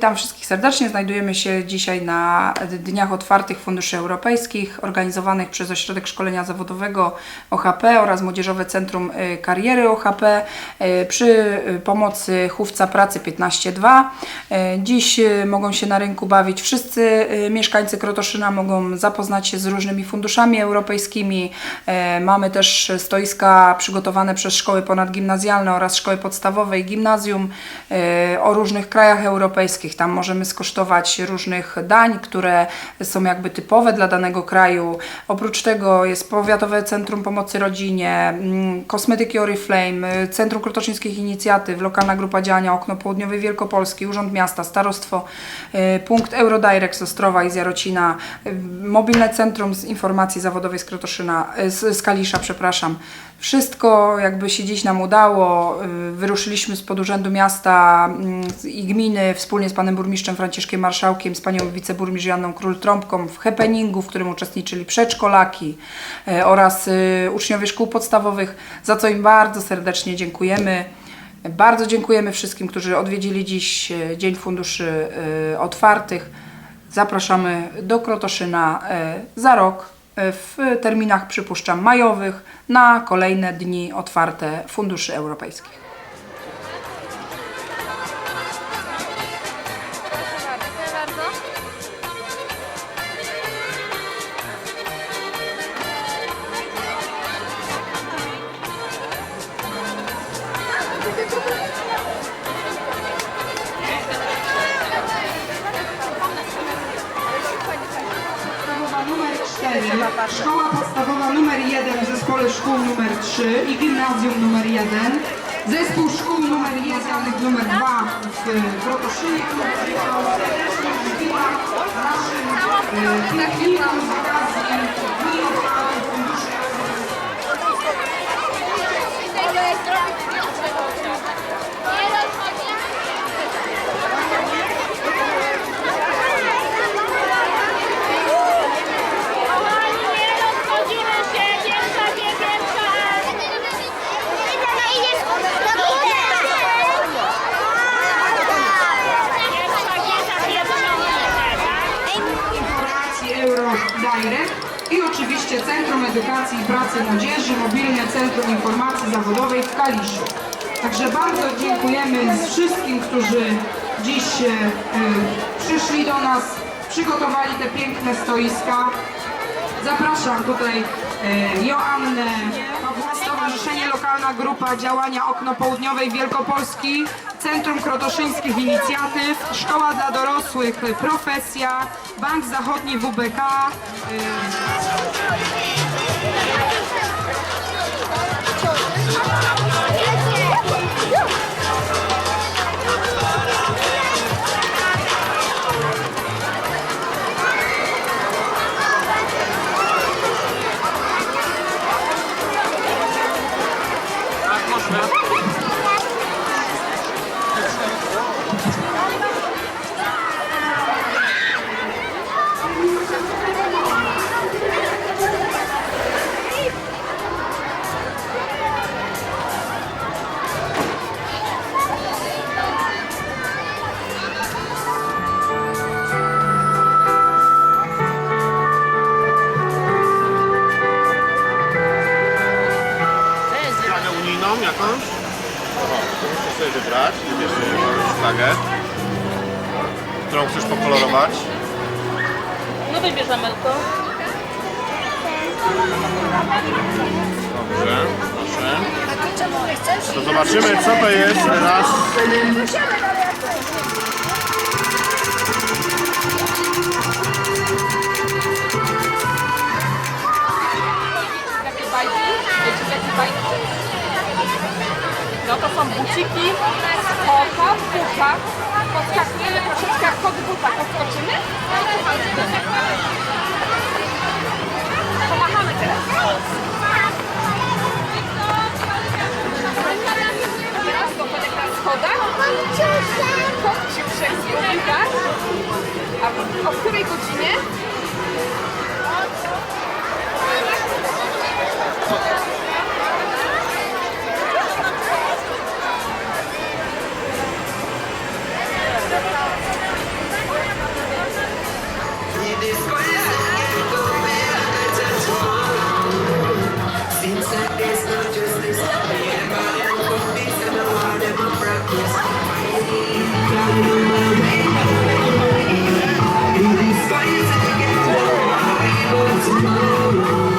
Witam wszystkich serdecznie. Znajdujemy się dzisiaj na Dniach Otwartych Funduszy Europejskich organizowanych przez Ośrodek Szkolenia Zawodowego OHP oraz Młodzieżowe Centrum y, Kariery OHP y, przy y, pomocy Chówca Pracy 15.2. Y, Dziś mogą się na rynku bawić wszyscy mieszkańcy Krotoszyna, mogą zapoznać się z różnymi funduszami europejskimi. Mamy też stoiska przygotowane przez szkoły ponadgimnazjalne oraz szkoły podstawowe i gimnazjum o różnych krajach europejskich. Tam możemy skosztować różnych dań, które są jakby typowe dla danego kraju. Oprócz tego jest Powiatowe Centrum Pomocy Rodzinie, mm, Kosmetyki Oriflame, Centrum Krotoszyńskich Inicjatyw, Lokalna Grupa Działania Okno Południowej Wielkopolski, Urząd Miasta, Starostwo, y, Punkt Eurodirect z Ostrowa i z Jarocina, y, Mobilne Centrum z Informacji Zawodowej z Krotoszyna, y, z Kalisza, przepraszam. Wszystko jakby się dziś nam udało. y, Wyruszyliśmy spod Urzędu Miasta mm, i Gminy wspólnie z panem burmistrzem Franciszkiem Marszałkiem, z panią wiceburmistrz Janną Król-Trąbką w happeningu, w którym uczestniczyli przedszkolaki y, oraz y, uczniowie szkół podstawowych, za co im bardzo serdecznie dziękujemy. Bardzo dziękujemy wszystkim, którzy odwiedzili dziś Dzień Funduszy Otwartych. Zapraszamy do Krotoszyna za rok w terminach, przypuszczam, majowych na kolejne dni otwarte funduszy europejskich. Szkoła podstawowa numer 1 w zespole szkół numer 3 i gimnazjum numer 1, zespół szkół numer 1 numer 2 w Krotoszynie, który przyjechał. Serdecznie witam naszym pięknikom z Dni Otwartych Funduszy Europejskich. Nie rozchodzimy się, pierwsza niebiesza. Pierwsza gieta, pierwsza Informacji I oczywiście Centrum Edukacji i Pracy Młodzieży, Mobilne Centrum Informacji Zawodowej w Kaliszu. Także bardzo dziękujemy wszystkim, którzy dziś e, przyszli do nas, przygotowali te piękne stoiska. Zapraszam tutaj e, Joannę, Stowarzyszenie Lokalna Grupa Działania Okno Południowej Wielkopolski, Centrum Krotoszyńskich Inicjatyw, Szkoła dla Dorosłych Profesja, Bank Zachodni WBK, e, to musisz sobie wybrać, wybierz sobie jakąś flagę, którą chcesz pokolorować. No wybierzemy to. Dobrze, proszę. To zobaczymy co to jest raz. Jakie bajki? Wiecie jakie bajki? No to są buciki, skoko, buta. Podskakujemy troszeczkę jak kod buta. Podskoczymy? Pomachamy teraz. Teraz będę na schodach. Się przesunie, tak? A o której godzinie? Senhor.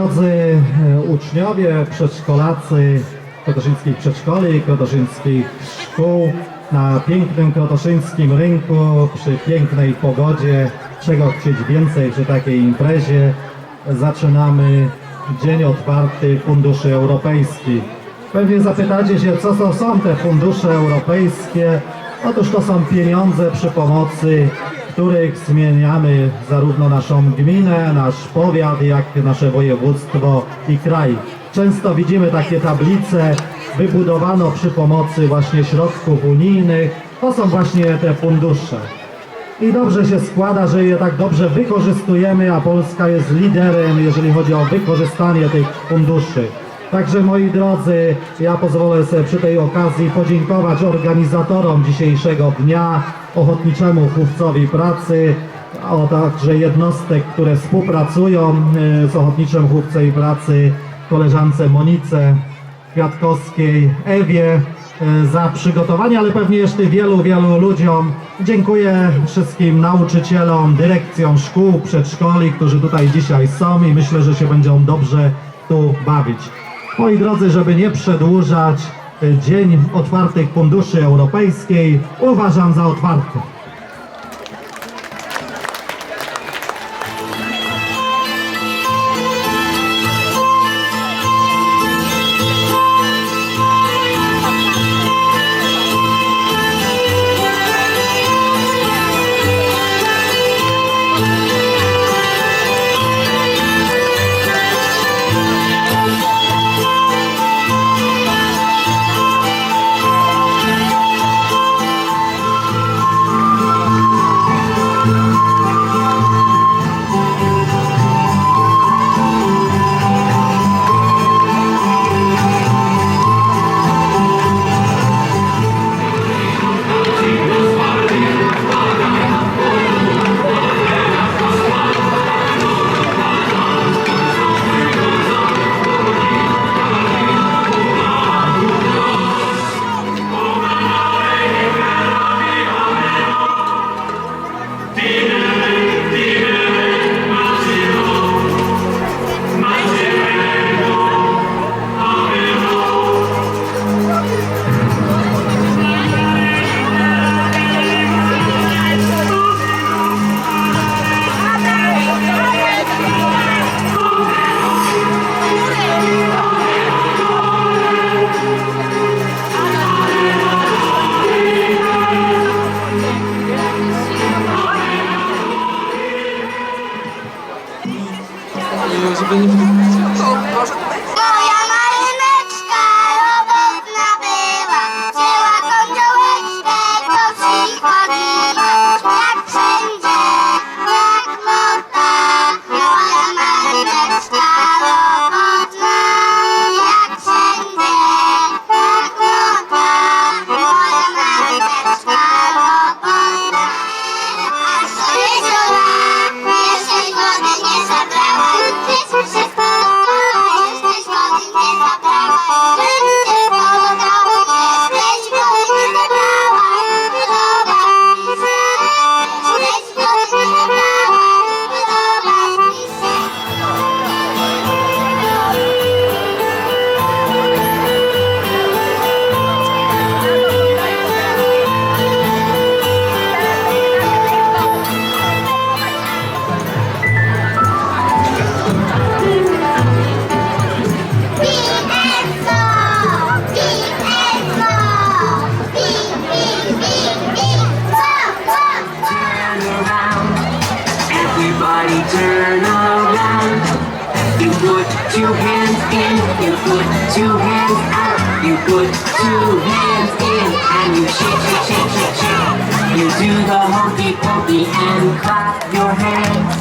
Drodzy e, uczniowie, przedszkolacy Krotoszyńskich Przedszkoli i Krotoszyńskich Szkół, na pięknym krotoszyńskim rynku, przy pięknej pogodzie, czego chcieć więcej przy takiej imprezie, zaczynamy Dzień Otwarty Funduszy Europejskich. Pewnie zapytacie się, co są te fundusze europejskie? Otóż to są pieniądze przy pomocy których zmieniamy zarówno naszą gminę, nasz powiat, jak nasze województwo i kraj. Często widzimy takie tablice, wybudowano przy pomocy właśnie środków unijnych. To są właśnie te fundusze. I dobrze się składa, że je tak dobrze wykorzystujemy, a Polska jest liderem, jeżeli chodzi o wykorzystanie tych funduszy. Także moi drodzy, ja pozwolę sobie przy tej okazji podziękować organizatorom dzisiejszego dnia, Ochotniczemu Chówcowi Pracy, a także jednostek, które współpracują e, z Ochotniczym Chówcem Pracy, koleżance Monice Kwiatkowskiej, Ewie e, za przygotowanie, ale pewnie jeszcze wielu, wielu ludziom. Dziękuję wszystkim nauczycielom, dyrekcjom szkół, przedszkoli, którzy tutaj dzisiaj są i myślę, że się będą dobrze tu bawić. Moi drodzy, żeby nie przedłużać, e, Dzień Otwartych Funduszy Europejskiej uważam za otwarty. Может быть. Put two hands in and you shake, shake, shake, shake, shake. You do the hokey pokey and clap your hands.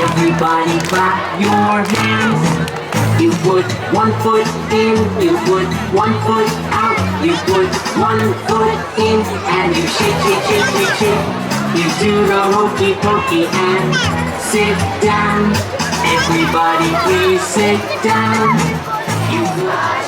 Everybody clap your hands. You put one foot in, you put one foot out. You put one foot in and you shake, shake, shake, shake, shake. You do the hokey pokey and sit down. Everybody please sit down. You